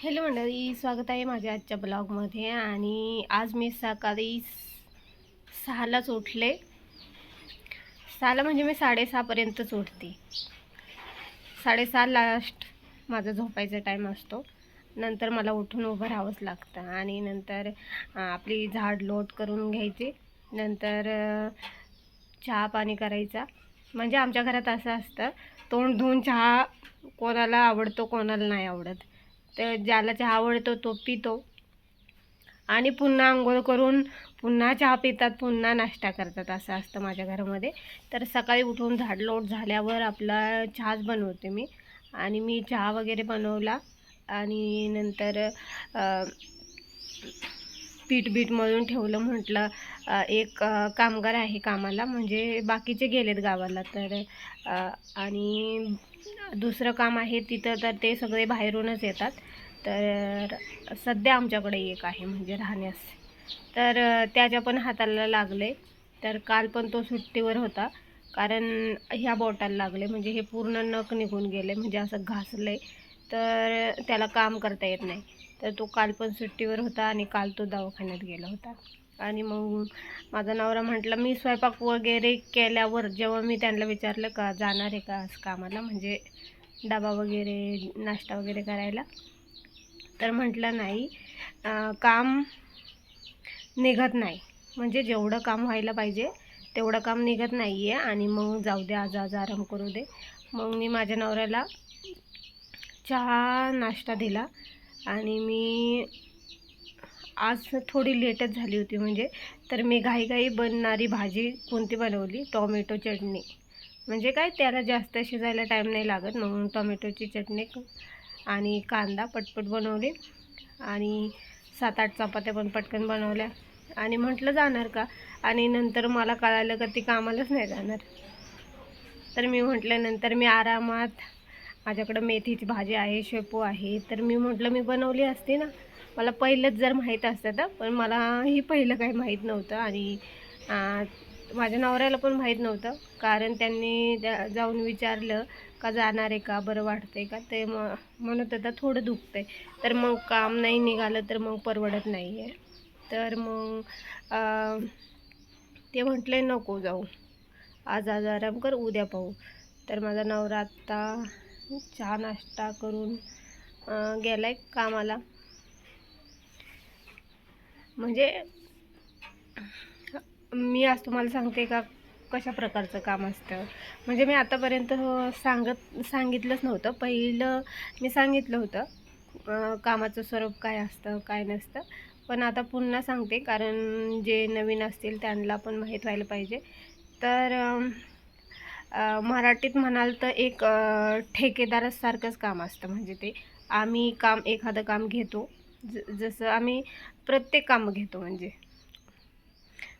Hello मंडळी स्वागत आहे माझ्या आजच्या ब्लॉगमध्ये आणि आज मी सकाळी सहालाच उठले. सहाला म्हणजे मी साडेसहापर्यंतच उठते. साडेसहा लास्ट माझा झोपायचा टाईम असतो. नंतर मला उठून उभं राहावंच लागतं आणि नंतर आपली झाड लोट करून घ्यायची. नंतर चहा पाणी करायचा. म्हणजे आमच्या घरात असं असतं तोंड धुवून चहा कोणाला आवडतो कोणाला नाही आवडत. तर ज्याला चहा आवडतो तो पितो. आणि पुन्हा आंघोळ करून पुन्हा चहा पितात पुन्हा नाश्ता करतात असं असतं माझ्या घरामध्ये. तर सकाळी उठून झाडलोट झाल्यावर आपला चहाच बनवते मी. आणि मी चहा वगैरे बनवला आणि नंतर पीठ बीठ मळून ठेवलं. म्हटलं एक कामगार आहे कामाला म्हणजे बाकीचे गेलेत गावाला. तर आणि दुसरं काम आहे तिथं तर ते सगळे बाहेरूनच येतात. तर सध्या आमच्याकडे एक आहे म्हणजे राहण्यास. तर त्याच्या पण हाताला लागले. तर काल पण तो सुट्टीवर होता. कारण ह्या बोटाला लागले. म्हणजे हे पूर्ण नख निघून गेले. म्हणजे असं घासले. तर त्याला काम करता येत नाही. तर तो काल पण सुट्टीवर होता आणि काल तो दवाखान्यात गेला होता. आणि मग माझा नवरा म्हटला मी स्वयंपाक वगैरे केल्यावर जेव्हा मी त्यांना विचारलं का जाणार आहे का कामाला म्हणजे डबा वगैरे नाश्ता वगैरे करायला? तर म्हटलं नाही काम निघत नाही. म्हणजे जेवढं काम व्हायला पाहिजे तेवढं काम निघत नाही आहे आणि मग जाऊ दे आज आज आराम करू दे. मग मी माझ्या नवऱ्याला चहा नाश्ता दिला आणि मी आज थोडी लेटच झाली होती म्हणजे. तर मी घाईघाई बनणारी भाजी कोणती बनवली? टॉमॅटो चटणी. म्हणजे काय त्याला जास्त शिजायला टाईम नाही लागत म्हणून टॉमॅटोची चटणी आणि कांदा पटपट बनवले. आणि सात आठ चपात्या पण पटकन बनवल्या. आणि म्हटलं जाणार का? आणि नंतर मला कळालं का ती कामालाच नाही जाणार. तर मी म्हटल्यानंतर मी आरामात माझ्याकडं मेथीची भाजी आहे शेपू आहे. तर मी म्हटलं मी बनवली असती ना मला पहिलंच जर माहीत असतं तर पण मला ही पहिलं काही माहीत नव्हतं आणि माझ्या नवऱ्याला पण माहीत नव्हतं. कारण त्यांनी त्या- जाऊन विचारलं का जाणार आहे का? बरं वाटतंय का? ते म म्हणत होता थोडं दुखतंय. तर मग काम नाही निघालं तर मग परवडत नाही आहे तर मग ते म्हटले नको जाऊ. आज आज आराम कर उद्या पाहू. तर माझा नवरा आत्ता चहा नाश्ता करून गेला आहे कामाला. म्हणजे मी आज तुम्हाला सांगते का कशा प्रकारचं काम असतं. म्हणजे मी आतापर्यंत हो, सांगत सांगितलंच नव्हतं. पहिलं मी सांगितलं होतं कामाचं स्वरूप काय असतं काय नसतं. पण आता पुन्हा सांगते कारण जे नवीन असतील त्यांना पण माहीत व्हायला पाहिजे. तर मराठीत म्हणाल तर एक ठेकेदारासारखंच काम असतं. म्हणजे ते आम्ही काम एखादं काम घेतो ज जसं आम्ही प्रत्येक कामं घेतो म्हणजे.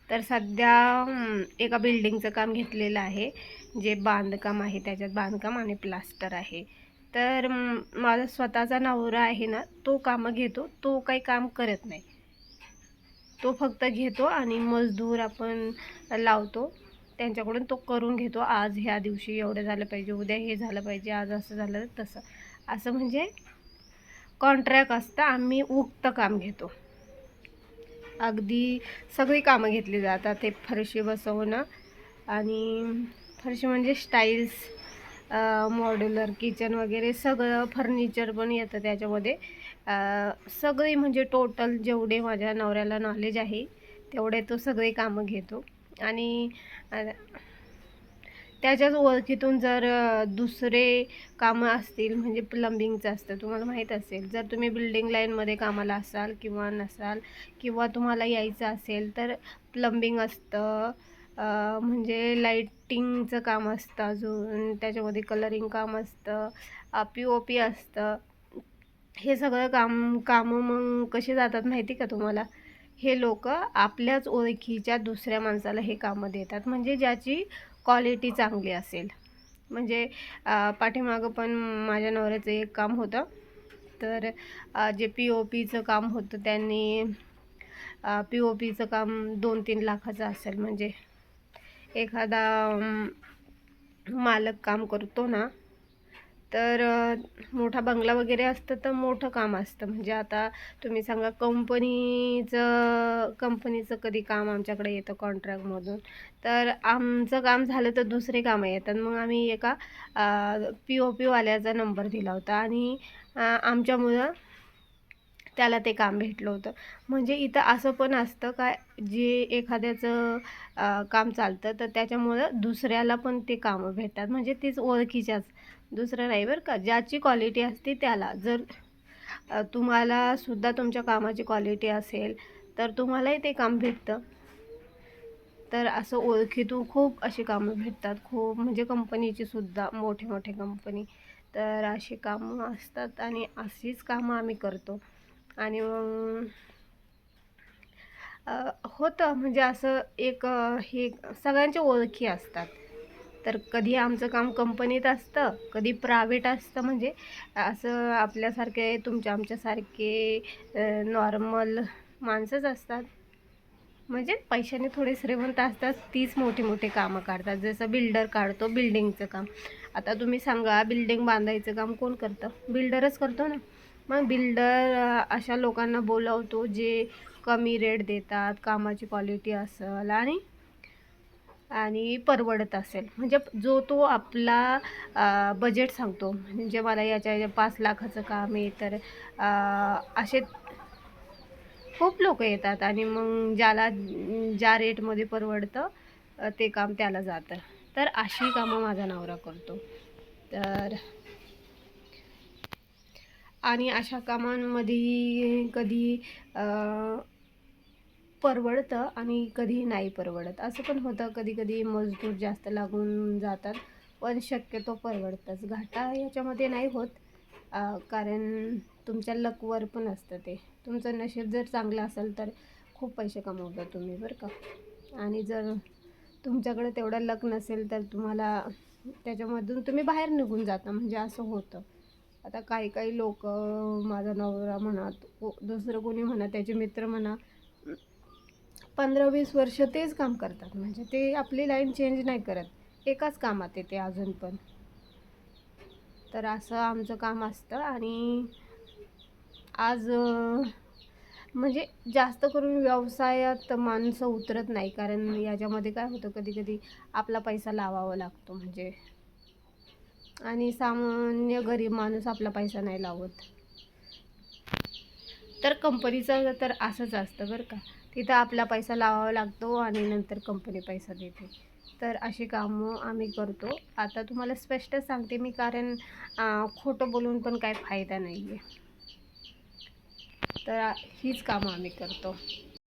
तर सध्या एका बिल्डिंगचं काम घेतलेलं आहे. जे बांधकाम आहे त्याच्यात बांधकाम आणि प्लास्टर आहे. तर माझा स्वतःचा नवरा आहे ना तो कामं घेतो. तो काही काम करत नाही. तो फक्त घेतो आणि मजदूर आपण लावतो. त्यांच्याकडून तो करून घेतो. आज ह्या दिवशी एवढं झालं पाहिजे उद्या हे झालं पाहिजे आज असं झालं तसं. असं म्हणजे कॉन्ट्रॅक्ट असतं आम्ही उक्त काम घेतो. अगदी सगळी कामं घेतली जातात ते फरशी बसवणं आणि फरशी म्हणजे स्टाईल्स मॉड्युलर किचन वगैरे सगळं फर्निचर पण येतं त्याच्यामध्ये. सगळी म्हणजे टोटल जेवढे माझ्या नवऱ्याला नॉलेज आहे तेवढे तो सगळे कामं घेतो. आणि त्याच्याच ओळखीतून जर दुसरे कामं असतील म्हणजे प्लंबिंगचं असतं तुम्हाला माहीत असेल. जर तुम्ही बिल्डिंग लाईनमध्ये कामाला असाल किंवा नसाल किंवा तुम्हाला यायचं असेल तर प्लंबिंग असतं म्हणजे लाईटिंगचं काम असतं अजून त्याच्यामध्ये कलरिंग काम असतं पी ओ पी असतं. हे सगळं काम कामं मग कसे जातात माहिती का तुम्हाला? हे लोक आपल्याच ओळखीच्या दुसऱ्या माणसाला हे कामं देतात. म्हणजे ज्याची क्वालिटी चांगली असेल. म्हणजे पाठीमागं पण माझ्या नवऱ्याचं एक काम होतं. तर जे पी ओ पीचं काम होतं त्यांनी पी ओ पीचं काम दोन तीन लाखाचं असेल. म्हणजे एखादा मालक काम करतो ना तर मोठा बंगला वगैरे असतं तर मोठं काम असतं. म्हणजे आता तुम्ही सांगा कंपनीचं कंपनीचं कधी काम आमच्याकडे येतं कॉन्ट्रॅक्टमधून. तर आमचं काम झालं तर दुसरे कामं येतात. मग आम्ही एका पी ओ पीवाल्याचा नंबर दिला होता आणि आमच्यामुळं त्याला ते काम भेटलं होतं. म्हणजे इथं असं पण असतं काय जे एखाद्याचं काम चालतं तर त्याच्यामुळं दुसऱ्याला पण ते कामं भेटतात. म्हणजे तीच ओळखीच्याच दुसरं नाही बरं का. ज्याची क्वालिटी असते त्याला. जर तुम्हाला सुद्धा तुमच्या कामाची क्वालिटी असेल तर तुम्हालाही ते काम भेटतं. तर असं ओळखीतून खूप अशी कामं भेटतात. खूप म्हणजे कंपनीची सुद्धा मोठे मोठे कंपनी तर अशी कामं असतात आणि अशीच कामं आम्ही करतो. आणि मग होतं. म्हणजे असं एक हे सगळ्यांच्या ओळखी असतात. तर कधी आमचं काम कंपनीत असतं कधी प्रायव्हेट असतं म्हणजे असं आपल्यासारखे तुमच्या आमच्यासारखे नॉर्मल माणसंच असतात. म्हणजे पैशाने थोडे श्रीमंत असतात तीच मोठी मोठी कामं काढतात. जसं बिल्डर काढतो बिल्डिंगचं काम. आता तुम्ही सांगा बिल्डिंग बांधायचं काम कोण करतं? बिल्डरच करतो ना. मग बिल्डर अशा लोकांना बोलावतो जे कमी रेट देतात कामाची क्वालिटी असेल आणि आणि परवडत असेल. म्हणजे जो तो आपला बजेट सांगतो. म्हणजे मला याच्या याच्या पाच लाखाचं काम आहे तर असे खूप लोक येतात आणि मग ज्याला ज्या रेटमध्ये परवडतं ते काम त्याला जातं. तर अशी कामं माझा नवरा करतो. तर आणि अशा कामांमध्ये कधी परवडतं आणि कधी नाही परवडत. असं पण होतं कधी कधी मजदूर जास्त लागून जातात पण शक्यतो परवडतंच. घाटा याच्यामध्ये नाही होत कारण तुमच्या लकवर पण असतं ते. तुमचं नशीब जर चांगलं असेल तर खूप पैसे कमवता तुम्ही बरं का? आणि जर तुमच्याकडे तेवढं लक नसेल तर तुम्हाला त्याच्यामधून तुम्ही बाहेर निघून जाता म्हणजे असं होतं. आता काही काही लोक माझा नवरा म्हणा को- दुसरं कोणी म्हणा त्याचे मित्र म्हणा पंधरा वीस वर्ष तेच काम करतात. म्हणजे ते आपली लाईन चेंज नाही करत. एकाच कामात येते अजून पण. तर असं आमचं काम असतं आणि आज म्हणजे जास्त करून व्यवसायात माणसं उतरत नाही. कारण याच्यामध्ये काय होतं कधी कधी आपला पैसा लावावा लागतो. म्हणजे आणि सामान्य गरीब माणूस आपला पैसा नाही लावत. तर कंपनीचं तर असंच असतं बरं का. तिथं आपला पैसा लावावा लागतो आणि नंतर कंपनी पैसा देते. तर अशी कामं आम्ही करतो. आता तुम्हाला स्पष्ट सांगते मी कारण खोटं बोलून पण काही फायदा नाही आहे तर हीच कामं आम्ही करतो.